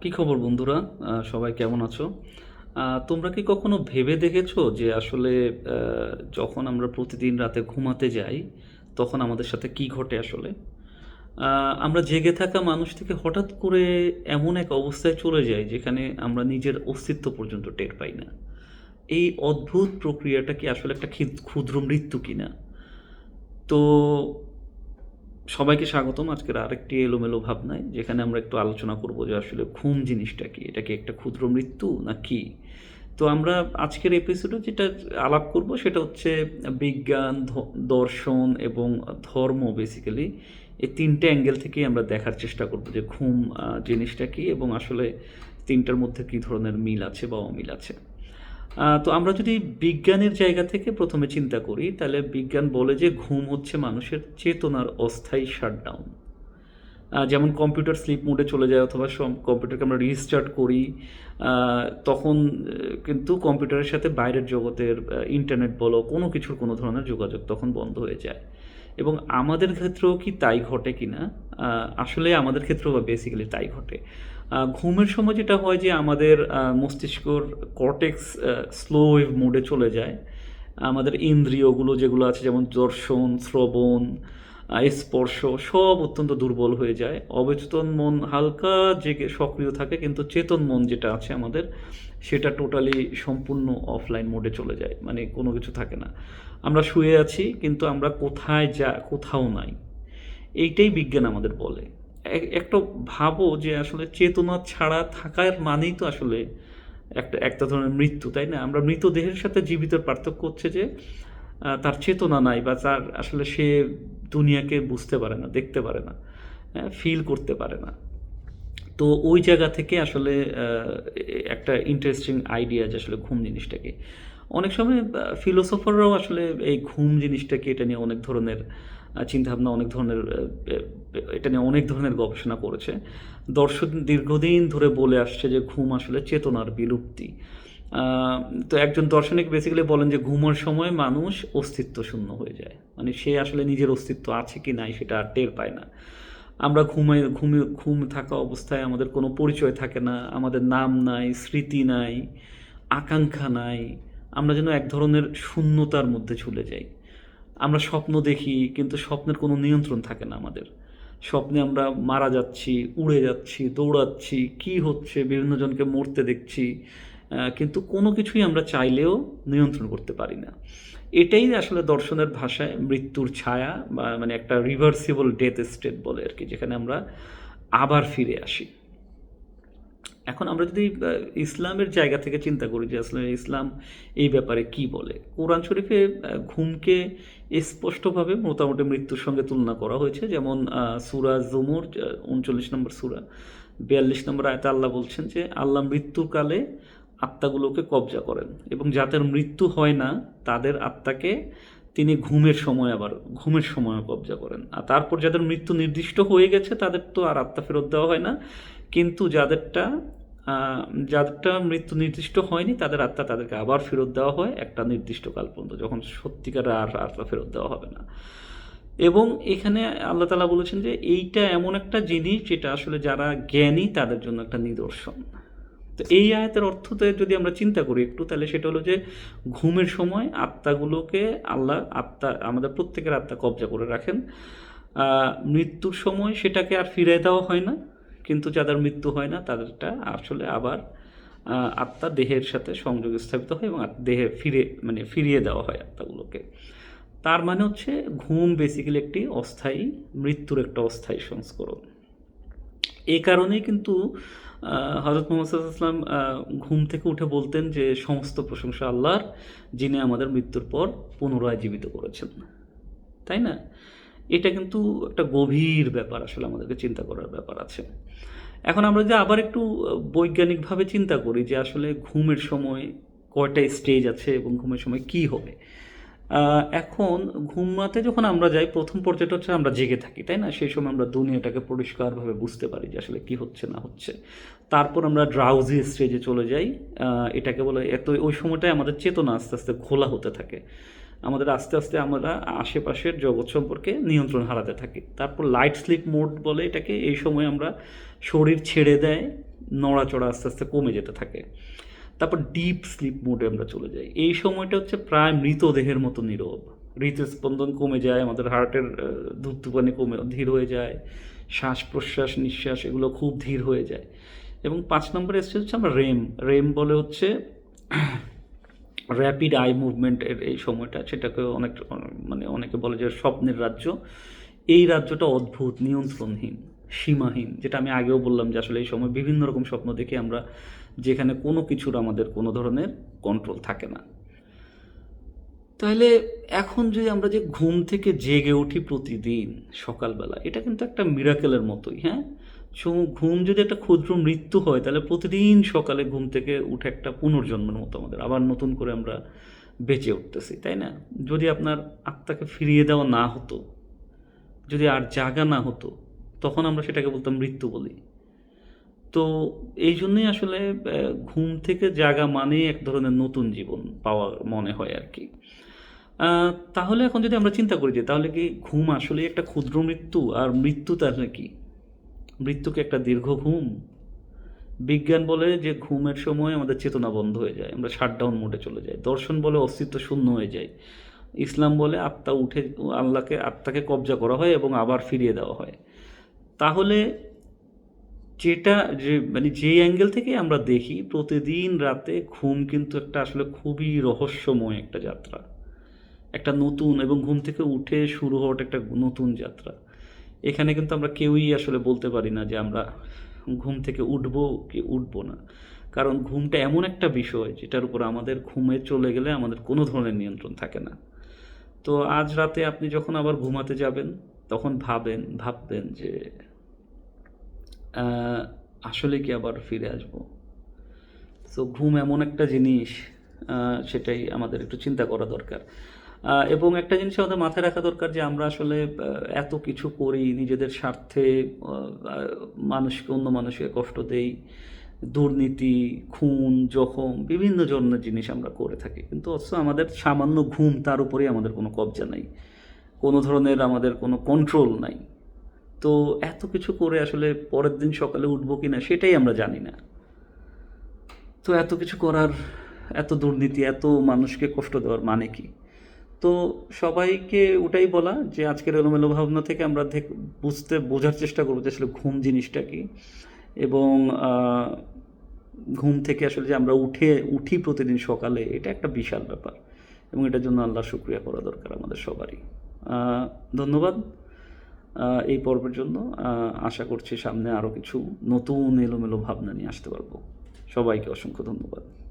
কি খবর বন্ধুরা? সবাই কেমন আছো? তোমরা কি কখনো ভেবে দেখেছ যে আসলে যখন আমরা প্রতিদিন রাতে ঘুমাতে যাই, তখন আমাদের সাথে কি ঘটে আসলে? আমরা জেগে থাকা মানুষ থেকে হঠাৎ করে এমন এক অবস্থায় চলে যাই যেখানে আমরা নিজের অস্তিত্ব পর্যন্ত টের পাই না। এই অদ্ভুত প্রক্রিয়াটা কি আসলে একটা ক্ষিদ- ক্ষুদ্র মৃত্যু কিনা? তো সবাইকে স্বাগতম। আজকের আরেকটি এলোমেলো ভাবনায়, যেখানে আমরা একটু আলোচনা করব যে আসলে ঘুম জিনিসটা কি? এটা কি একটা ক্ষুদ্র মৃত্যু না কি তো আমরা আজকের এপিসোডে যেটা আলাপ করব সেটা হচ্ছে বিজ্ঞান দর্শন এবং ধর্ম বেসিক্যালি এই তিনটে অ্যাঙ্গেল থেকেই আমরা দেখার চেষ্টা করব যে ঘুম জিনিসটা কি এবং আসলে তিনটার মধ্যে কী ধরনের মিল আছে বা অমিল আছে। তো আমরা যদি বিজ্ঞানের জায়গা থেকে প্রথমে চিন্তা করি, তাহলে বিজ্ঞান বলে যে ঘুম হচ্ছে মানুষের চেতনার অস্থায়ী শাটডাউন যেমন কম্পিউটার স্লিপ মোডে চলে যায় অথবা কম্পিউটারকে আমরা রিস্টার্ট করি তখন কিন্তু কম্পিউটারের সাথে বাইরের জগতের ইন্টারনেট বলো, কোনো কিছুর কোনো ধরনের যোগাযোগ তখন বন্ধ হয়ে যায়। এবং আমাদের ক্ষেত্রেও কি তাই ঘটে কি না আসলে আমাদের ক্ষেত্রেও বেসিক্যালি তাই ঘটে। ঘুমের সময় যেটা হয় যে আমাদের মস্তিষ্কর কর্টেক্স স্লো ওয়েভ মোডে চলে যায়। আমাদের ইন্দ্রিয়গুলো যেগুলো আছে, যেমন দর্শন, শ্রবণ স্পর্শ, সব অত্যন্ত দুর্বল হয়ে যায়। অবচেতন মন হালকা জেগে সক্রিয় থাকে, কিন্তু চেতন মন যেটা আছে আমাদের, সেটা টোটালি সম্পূর্ণ অফলাইন মোডে চলে যায় মানে কোনো কিছু থাকে না। আমরা শুয়ে আছি, কিন্তু আমরা কোথায় যা, কোথাও নাই। এইটাই বিজ্ঞান আমাদের বলে। একটা ভাবো যে আসলে চেতনা ছাড়া থাকার মানেই তো আসলে একটা একটা ধরনের মৃত্যু, তাই না? আমরা মৃতদেহের সাথে জীবিত পার্থক্য হচ্ছে যে তার চেতনা নাই বা তার আসলে সে দুনিয়াকে বুঝতে পারে না, দেখতে পারে না ফিল করতে পারে না। তো ওই জায়গা থেকে আসলে একটা ইন্টারেস্টিং আইডিয়া যে আসলে ঘুম জিনিসটাকে। অনেক সময় ফিলোসফাররাও আসলে এই ঘুম জিনিসটাকে এটা নিয়ে অনেক ধরনের চিন্তাভাবনা অনেক ধরনের এটা নিয়ে অনেক ধরনের গবেষণা করেছে। দর্শক দীর্ঘদিন ধরে বলে আসছে যে ঘুম আসলে চেতনার বিলুপ্তি। তো একজন দার্শনিক বেসিক্যালি বলেন যে ঘুমের সময় মানুষ অস্তিত্ব শূন্য হয়ে যায়। মানে সে আসলে নিজের অস্তিত্ব আছে কি নাই সেটা আর টের পায় না। আমরা ঘুমে ঘুমে, ঘুম থাকা অবস্থায় আমাদের কোনো পরিচয় থাকে না, আমাদের নাম নাই, স্মৃতি নাই, আকাঙ্ক্ষা নাই। আমরা যেন এক ধরনের শূন্যতার মধ্যে ঝুলে যাই। আমরা স্বপ্ন দেখি, কিন্তু স্বপ্নের কোনো নিয়ন্ত্রণ থাকে না আমাদের। স্বপ্নে আমরা মারা যাচ্ছি, উড়ে যাচ্ছি, দৌড়াচ্ছি, কি হচ্ছে, বিভিন্ন জনকে মরতে দেখছি কিন্তু কোনো কিছুই আমরা চাইলেও নিয়ন্ত্রণ করতে পারি না। এটাই আসলে দর্শনের ভাষায় মৃত্যুর ছায়া বা মানে একটা রিভার্সিবল ডেথ স্টেট বলে আর কি, যেখানে আমরা আবার ফিরে আসি। এখন আমরা যদি ইসলামের জায়গা থেকে চিন্তা করি যে আসলে ইসলাম এই ব্যাপারে কি বলে, কোরআন শরীফে ঘুমকে স্পষ্টভাবে মোটামুটি মৃত্যুর সঙ্গে তুলনা করা হয়েছে। যেমন সুরা জুমুর উনচল্লিশ নম্বর সুরা, বিয়াল্লিশ নম্বর আয়তে আল্লাহ বলছেন যে, আল্লাহ মৃত্যুকালে আত্মাগুলোকে কবজা করেন এবং যাদের মৃত্যু হয় না, তাদের আত্মাকে তিনি ঘুমের সময় আবার, ঘুমের সময় কবজা করেন। আর তারপর যাদের মৃত্যু নির্দিষ্ট হয়ে গেছে, তাদের তো আর আত্মা ফেরত দেওয়া হয় না। কিন্তু যাদেরটা যাদেরটা মৃত্যু নির্দিষ্ট হয়নি, তাদের আত্মা তাদেরকে আবার ফেরত দেওয়া হয় একটা নির্দিষ্ট কাল পর্যন্ত, যখন সত্যিকার আর আত্মা ফেরত দেওয়া হবে না। এবং এখানে আল্লাহ তালা বলেছেন যে, এইটা এমন একটা জিনিস যেটা আসলে যারা জ্ঞানী তাদের জন্য একটা নিদর্শন। তো এই আয়াতের অর্থতে যদি আমরা চিন্তা করি একটু, তাহলে সেটা হলো যে, ঘুমের সময় আত্মাগুলোকে আল্লাহ, আত্মা, আমাদের প্রত্যেকের আত্মা কবজা করে রাখেন। মৃত্যুর সময় সেটাকে আর ফিরে দেওয়া হয় না। কিন্তু যাদের মৃত্যু হয় না, তাদেরটা আসলে আবার আত্মা দেহের সাথে সংযোগ স্থাপিত হয় এবং দেহে ফিরে মানে ফিরিয়ে দেওয়া হয় আত্মাগুলোকে। তার মানে হচ্ছে ঘুম বেসিক্যালি একটি অস্থায়ী, মৃত্যুর একটা অস্থায়ী সংস্করণ। এই কারণেই কিন্তু হজরত মোহাম্মদ সাল্লাম ঘুম থেকে উঠে বলতেন যে, সমস্ত প্রশংসা আল্লাহর, যিনি আমাদের মৃত্যুর পর পুনরায় জীবিত করেছেন। তাই না? এটা কিন্তু একটা গভীর ব্যাপার আসলে আমাদেরকে চিন্তা করার ব্যাপার আছে। এখন আমরা যে আবার একটু বৈজ্ঞানিকভাবে চিন্তা করি যে আসলে ঘুমের সময় কয়টা স্টেজ আছে এবং ঘুমের সময় কি হবে এখন ঘুমাতে যখন আমরা যাই, প্রথম পর্যায়টা হচ্ছে আমরা জেগে থাকি, তাই না? সেই সময় আমরা দুনিয়াটাকে পরিষ্কারভাবে বুঝতে পারি যে আসলে কি হচ্ছে, না হচ্ছে। তারপর আমরা ড্রাউজি স্টেজে চলে যাই। এটাকে বলে এত, ওই সময়টায় আমাদের চেতনা আস্তে আস্তে খোলা হতে থাকে। আমাদের আস্তে আস্তে আমরা আশেপাশের জগৎ সম্পর্কে নিয়ন্ত্রণ হারাতে থাকি। তারপর লাইট স্লিপ মোড বলে এটাকে এই সময় আমরা শরীর ছেড়ে দেয়, নড়াচড়া আস্তে আস্তে কমে যেতে থাকে। তারপর ডিপ স্লিপ মোডে আমরা চলে যাই। এই সময়টা হচ্ছে প্রায় মৃতদেহের মতো নীরব। হৃদস্পন্দন কমে যায়, আমাদের হার্টের ধূপধুপানি কমে, ধীর হয়ে যায় শ্বাস প্রশ্বাস নিঃশ্বাস এগুলো খুব ধীর হয়ে যায়। এবং পাঁচ নম্বরে এসছে হচ্ছে আমরা রেম রেম বলে হচ্ছে র্যাপিড আই মুভমেন্টের এই সময়টা সেটাকে অনেক মানে অনেকে বলে যে স্বপ্নের রাজ্য। এই রাজ্যটা অদ্ভুত, নিয়ন্ত্রণহীন, সীমাহীন, যেটা আমি আগেও বললাম যে আসলে এই সময় বিভিন্ন রকম স্বপ্ন দেখে আমরা যেখানে কোনো কিছুর আমাদের কোনো ধরনের কন্ট্রোল থাকে না। তাহলে এখন যে আমরা যে ঘুম থেকে জেগে উঠি প্রতিদিন সকালবেলা, এটা কিন্তু একটা মিরাকেলের মতোই হ্যাঁ? ঘুম যদি একটা ক্ষুদ্র মৃত্যু হয়, তাহলে প্রতিদিন সকালে ঘুম থেকে উঠে একটা পুনর্জন্মের মতো আমাদের, আবার নতুন করে আমরা বেঁচে উঠতেছি, তাই না? যদি আপনার আত্মাকে ফিরিয়ে দেওয়া না হতো, যদি আর জাগা না হতো, তখন আমরা সেটাকে বলতাম মৃত্যু বলি। তো এই জন্যই আসলে ঘুম থেকে জাগা মানে এক ধরনের নতুন জীবন পাওয়া মনে হয় আর কি। তাহলে এখন যদি আমরা চিন্তা করি যে, তাহলে কি ঘুম আসলে একটা ক্ষুদ্র মৃত্যু, আর মৃত্যু তাহলে কি? মৃত্যু কি একটা দীর্ঘ ঘুম। বিজ্ঞান বলে যে ঘুমের সময় আমাদের চেতনা বন্ধ হয়ে যায়, আমরা শাটডাউন মোডে চলে যাই। দর্শন বলে অস্তিত্ব শূন্য হয়ে যায়। ইসলাম বলে আত্মা উঠে, আল্লাহকে, আত্মাকে কবজা করা হয় এবং আবার ফিরিয়ে দেওয়া হয়। তাহলে যেটা, যে মানে যে অ্যাঙ্গেল থেকে আমরা দেখি, প্রতিদিন রাতে ঘুম কিন্তু একটা আসলে খুবই রহস্যময় একটা যাত্রা। একটা নতুন এবং ঘুম থেকে উঠে শুরু হওয়াটা একটা নতুন যাত্রা। এখানে কিন্তু আমরা কেউই আসলে বলতে পারি না যে আমরা ঘুম থেকে উঠবো কি উঠবো না। কারণ ঘুমটা এমন একটা বিষয় যেটার উপর আমাদের ঘুমে চলে গেলে আমাদের কোনো ধরনের নিয়ন্ত্রণ থাকে না। তো আজ রাতে আপনি যখন আবার ঘুমাতে যাবেন, তখন ভাবেন, ভাববেন যে আসলে কি আবার ফিরে আসব? তো ঘুম এমন একটা জিনিস সেটাই আমাদের একটু চিন্তা করা দরকার। এবং একটা জিনিস আমাদের মাথায় রাখা দরকার যে আমরা আসলে এত কিছু করি, নিজেদের স্বার্থে মানুষকে, অন্য মানুষকে কষ্ট দেই, দুর্নীতি, খুন, জখম, বিভিন্ন ধরনের জিনিস আমরা করে থাকি। কিন্তু অথচ আমাদের সামান্য ঘুম তার উপরেই আমাদের কোনো কবজা নাই। কোনো ধরনের আমাদের কোনো কন্ট্রোল নাই। তো এত কিছু করে আসলে পরের দিন সকালে উঠবো কি না সেটাই আমরা জানি না। তো এত কিছু করার, এত দুর্নীতি, এত মানুষকে কষ্ট দেওয়ার মানে কি? তো সবাইকে ওটাই বলা যে আজকের এলোমেলো ভাবনা থেকে আমরা বুঝতে, বোঝার চেষ্টা করব যে আসলে ঘুম জিনিসটা কি। এবং ঘুম থেকে আসলে যে আমরা উঠে, উঠি প্রতিদিন সকালে, এটা একটা বিশাল ব্যাপার। এবং এটার জন্য আল্লাহ শুক্রিয়া করা দরকার আমাদের সবারই। ধন্যবাদ এই পর্বের জন্য। আশা করছি সামনে আরও কিছু নতুন এলোমেলো ভাবনা নিয়ে আসতে পারব। সবাইকে অসংখ্য ধন্যবাদ।